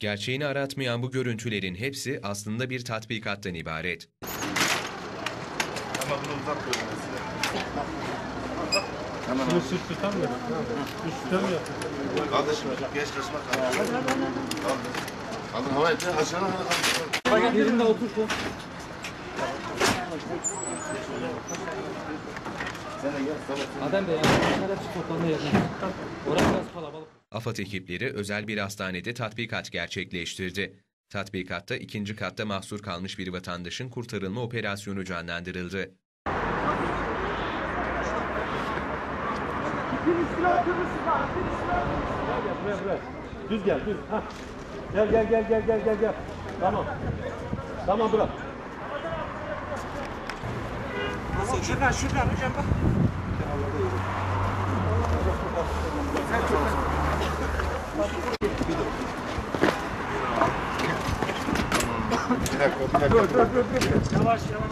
Gerçeğini aratmayan bu görüntülerin hepsi aslında bir tatbikattan ibaret. Ama bunu uzak koyun. Bunu sırt tutar mı? Üstte mi yapıyor? Kardeşim geç kaçma kardeşim. Kaldır. Kaldır havaya bir aşağıya kaldır. Yerinde otur. Adem Bey, yani hepsi toplanma yerine. Orası biraz kalabalık. AFAD ekipleri özel bir hastanede tatbikat gerçekleştirdi. Tatbikatta ikinci katta mahsur kalmış bir vatandaşın kurtarılma operasyonu canlandırıldı. Düz gel düz. Hah. Gel gel gel gel gel gel gel. Tamam. Tamam bırak. Şuradan şuradan hocam bak. Bir dakika, bir dakika. Dur, dur, dur. Yavaş yavaş.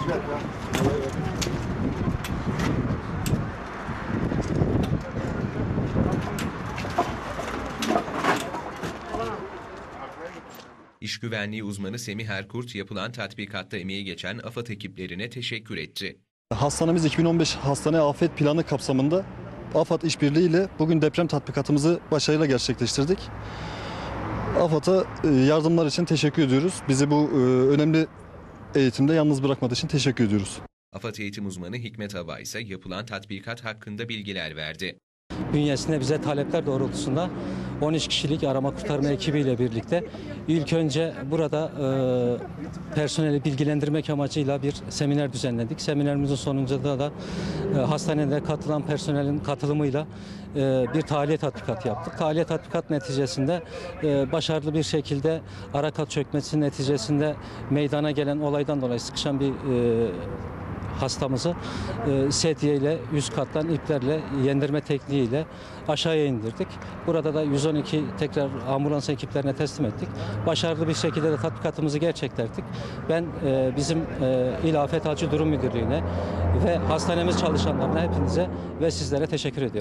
İş güvenliği uzmanı Semih Erkurt yapılan tatbikatta emeği geçen AFAD ekiplerine teşekkür etti. Hastanemiz 2015 Hastane Afet Planı kapsamında AFAD işbirliğiyle bugün deprem tatbikatımızı başarıyla gerçekleştirdik. AFAD'a e, yardımlar için teşekkür ediyoruz. Bizi bu e, önemli eğitimde yalnız bırakmadığı için teşekkür ediyoruz. AFAD eğitim uzmanı Hikmet Hava ise yapılan tatbikat hakkında bilgiler verdi. bünyesinde bize talepler doğrultusunda 13 kişilik arama kurtarma ekibiyle birlikte ilk önce burada e, personeli bilgilendirmek amacıyla bir seminer düzenledik. Seminerimizin sonunda da e, hastanede katılan personelin katılımıyla e, bir tahliye tatbikatı yaptık. Tahliye tatbikat neticesinde e, başarılı bir şekilde arakat çökmesi neticesinde meydana gelen olaydan dolayı sıkışan bir e, hastamızı e, sedye ile yüz kattan iplerle yendirme tekniğiyle aşağıya indirdik. Burada da 112 tekrar ambulans ekiplerine teslim ettik. Başarılı bir şekilde de tatbikatımızı gerçekleştirdik. Ben e, bizim e, İl Afet Acil Durum Müdürlüğü'ne ve hastanemiz çalışanlarına hepinize ve sizlere teşekkür ediyorum.